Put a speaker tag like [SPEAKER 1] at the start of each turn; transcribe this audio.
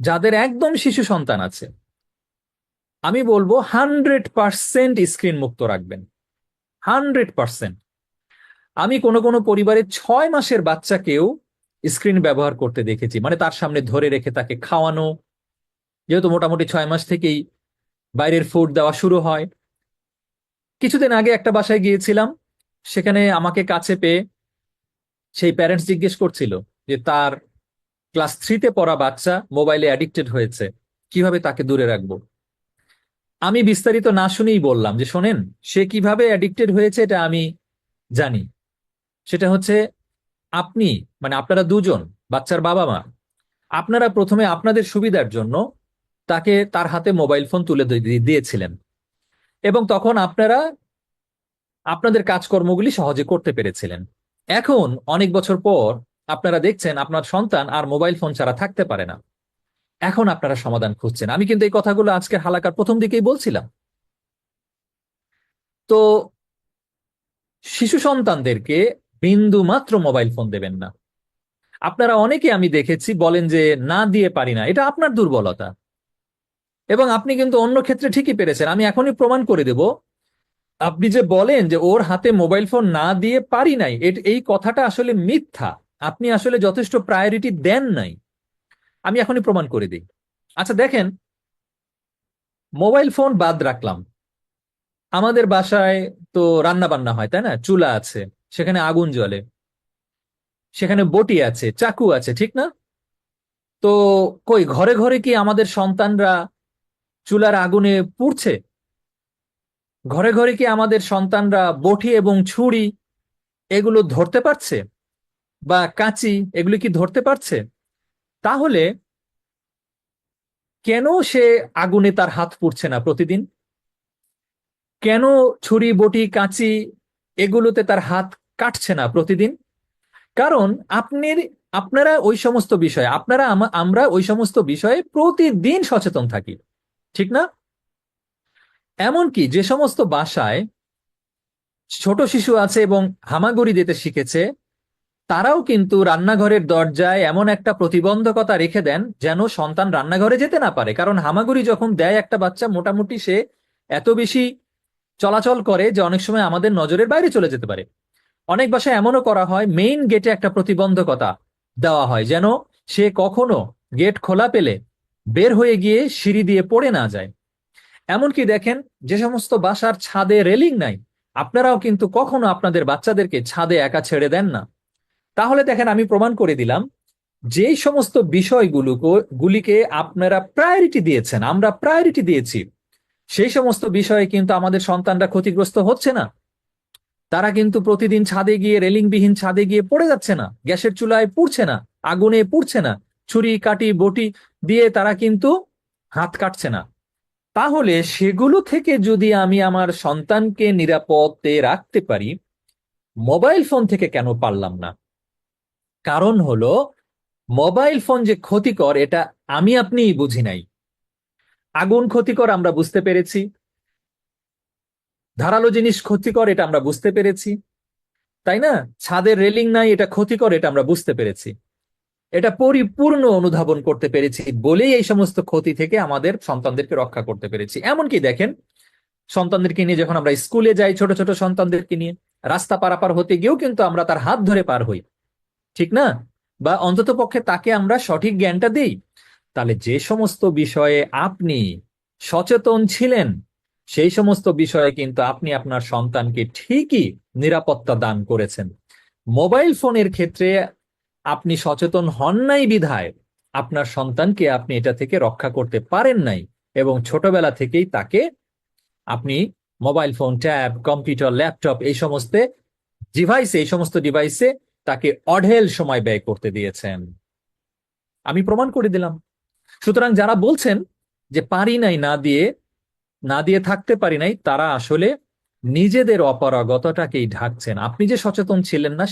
[SPEAKER 1] যাদের একদম শিশু সন্তান আছে। আমি বলব হান্ড্রেড পার্সেন্ট স্ক্রিন মুক্ত রাখবেন। Hundred percent. আমি কোনো কোনো পরিবারে ছয় মাসের বাচ্চাকেও স্ক্রিন ব্যবহার করতে দেখেছি। মানে তার সামনে ধরে রেখে তাকে খাওয়ানো। যেহেতু মোটামুটি ছয় মাস থেকেই বাইরের ফুড দেওয়া শুরু হয়। কিছুদিন আগে একটা বাসায় গিয়েছিলাম। সেখানে আমাকে কাছে পেয়ে সেই প্যারেন্টস জিজ্ঞেস করছিল যে তার ক্লাস থ্রিতে পড়া বাচ্চা মোবাইলে অ্যাডিক্টেড হয়েছে। কীভাবে তাকে দূরে রাখব? আমি বিস্তারিত না শুনেই বললাম যে, শোনেন, সে কীভাবে অ্যাডিক্টেড হয়েছে এটা আমি জানি। সেটা হচ্ছে, আপনি মানে আপনারা দুজন, বাচ্চার বাবা মা আপনারা প্রথমে আপনাদের সুবিধার জন্য তাকে তার হাতে মোবাইল ফোন তুলে দিয়ে- দিয়েছিলেন। এবং তখন আপনারা আপনাদের কাজকর্মগুলি সহজে করতে পেরেছিলেন। এখন অনেক বছর পর আপনারা দেখছেন আপনার সন্তান আর মোবাইল ফোন ছাড়া থাকতে পারে না। এখন আপনারা সমাধান খুঁজছেন। আমি কিন্তু এই কথাগুলো আজকে হালাকার প্রথম দিকেই বলছিলাম। তো শিশু সন্তানদেরকে বিন্দু মাত্র মোবাইল ফোন দেবেন না। আপনারা অনেকে আমি দেখেছি বলেন যে, না দিয়ে পারি না। এটা আপনার দুর্বলতা। এবং আপনি কিন্তু অন্য ক্ষেত্রে ঠিকই পেরেছেন। আমি এখনই প্রমাণ করে দেব। আপনি যে বলেন যে, ওর হাতে মোবাইল ফোন না দিয়ে পারি নাই এই কথাটা আসলে মিথ্যা। আপনি আসলে যথেষ্ট প্রায়োরিটি দেন নাই। আমি এখনই প্রমাণ করে দিই। আচ্ছা দেখেন মোবাইল ফোন বাদ রাখলাম। আমাদের বাসায় তো রান্না বান্না হয়, তাই না? চুলা আছে, সেখানে আগুন জ্বলে, সেখানে বটি আছে, চাকু আছে, ঠিক না? তো কই, ঘরে ঘরে কি আমাদের সন্তানরা চুলার আগুনে পুড়ছে? ঘরে ঘরে কি আমাদের সন্তানরা বটি এবং ছুরি এগুলো ধরতে পারছে? বা কাঁচি এগুলি কি ধরতে পারছে? তাহলে কেন সে আগুনে তার হাত পুড়ছে না প্রতিদিন? কেন ছুরি, বটি, কাঁচি এগুলোতে তার হাত কাটছে না প্রতিদিন? কারণ আপনি আপনারা ওই সমস্ত বিষয়ে, আপনারা আমরা ওই সমস্ত বিষয়ে প্রতিদিন সচেতন থাকি, ঠিক না? এমনকি যে সমস্ত বাসায় ছোট শিশু আছে এবং হামাগুড়ি দিতে শিখেছে তারাও কিন্তু রান্নাঘরের দরজায় এমন একটা প্রতিবন্ধকতা রেখে দেন যেন সন্তান রান্নাঘরে যেতে না পারে। কারণ হামাগুড়ি যখন দেয় একটা বাচ্চা, মোটামুটি সে এত বেশি চলাচল করে যে অনেক সময় আমাদের নজরের বাইরে চলে যেতে পারে। অনেক বাসায় এমনও করা হয় মেইন গেটে একটা প্রতিবন্ধকতা দেওয়া হয় যেন সে কখনো গেট খোলা পেলে বের হয়ে গিয়ে সিঁড়ি দিয়ে পড়ে না যায়। এমনকি দেখেন, যে সমস্ত বাসার ছাদে রেলিং নাই, আপনারাও কিন্তু কখনো আপনাদের বাচ্চাদেরকে ছাদে একা ছেড়ে দেন না। তাহলে দেখেন আমি প্রমাণ করে দিলাম, যেই সমস্ত বিষয়গুলো গুলিকে আপনারা প্রায়োরিটি দিয়েছেন, আমরা প্রায়োরিটি দিয়েছি, সেই সমস্ত বিষয়ে কিন্তু আমাদের সন্তানরা ক্ষতিগ্রস্ত হচ্ছে না। তারা কিন্তু প্রতিদিন ছাদে গিয়ে, রেলিংবিহীন ছাদে গিয়ে পড়ে যাচ্ছে না, গ্যাসের চুলায় পুড়ছে না, আগুনে পুড়ছে না, ছুরি কাটি বটি দিয়ে তারা কিন্তু হাত কাটছে না। তাহলে সেগুলো থেকে যদি আমি আমার সন্তানকে নিরাপদে রাখতে পারি মোবাইল ফোন থেকে কেন পারলাম না? কারণ হলো মোবাইল ফোন যে ক্ষতিকর, এটা আমি আপনিই বুঝি নাই। আগুন ক্ষতিকর আমরা বুঝতে পেরেছি। ধারালো জিনিস ক্ষতিকর, এটা আমরা বুঝতে পেরেছি। তাই না? ছাদের রেলিং নাই, এটা ক্ষতিকর, এটা আমরা বুঝতে পেরেছি। এটা পরিপূর্ণ অনুধাবন করতে পেরেছি বলেই এই সমস্ত ক্ষতি থেকে আমাদের সন্তানদেরকে রক্ষা করতে পেরেছি। এমনকি দেখেন, সন্তানদেরকে নিয়ে যখন আমরা স্কুলে যাই, ছোট ছোট সন্তানদেরকে নিয়ে, রাস্তা পারাপার হতে গিয়েও কিন্তু আমরা তার হাত ধরে পার হই। ঠিক না? বা অন্তত পক্ষে তাকে আমরা সঠিক জ্ঞানটা দিই? তাহলে যে সমস্ত বিষয়ে আপনি সচেতন ছিলেন, সেই সমস্ত বিষয়ে কিন্তু আপনি আপনার সন্তানকে ঠিকই নিরাপত্তা দান করেছেন। মোবাইল ফোনের ক্ষেত্রে আপনি সচেতন হন নাই বিধায়, আপনার সন্তানকে আপনি এটা থেকে রক্ষা করতে পারেন নাই এবং ছোটবেলা থেকেই তাকে আপনি mobile phone, tab, computer, laptop, এই সমস্ত ডিভাইসে এই সমস্ত ডিভাইসে তাকে অঢেল সময় ব্যয় করতে দিয়েছেন। আমি প্রমাণ করে দিলাম। সুতরাং যারা বলছেন যে পারি নাই না দিয়ে না দিয়ে থাকতে পারি নাই, তারা আসলে নিজেদের অপারগতাটাকেই ঢাকছেন। আপনি যে সচেতন ছিলেন না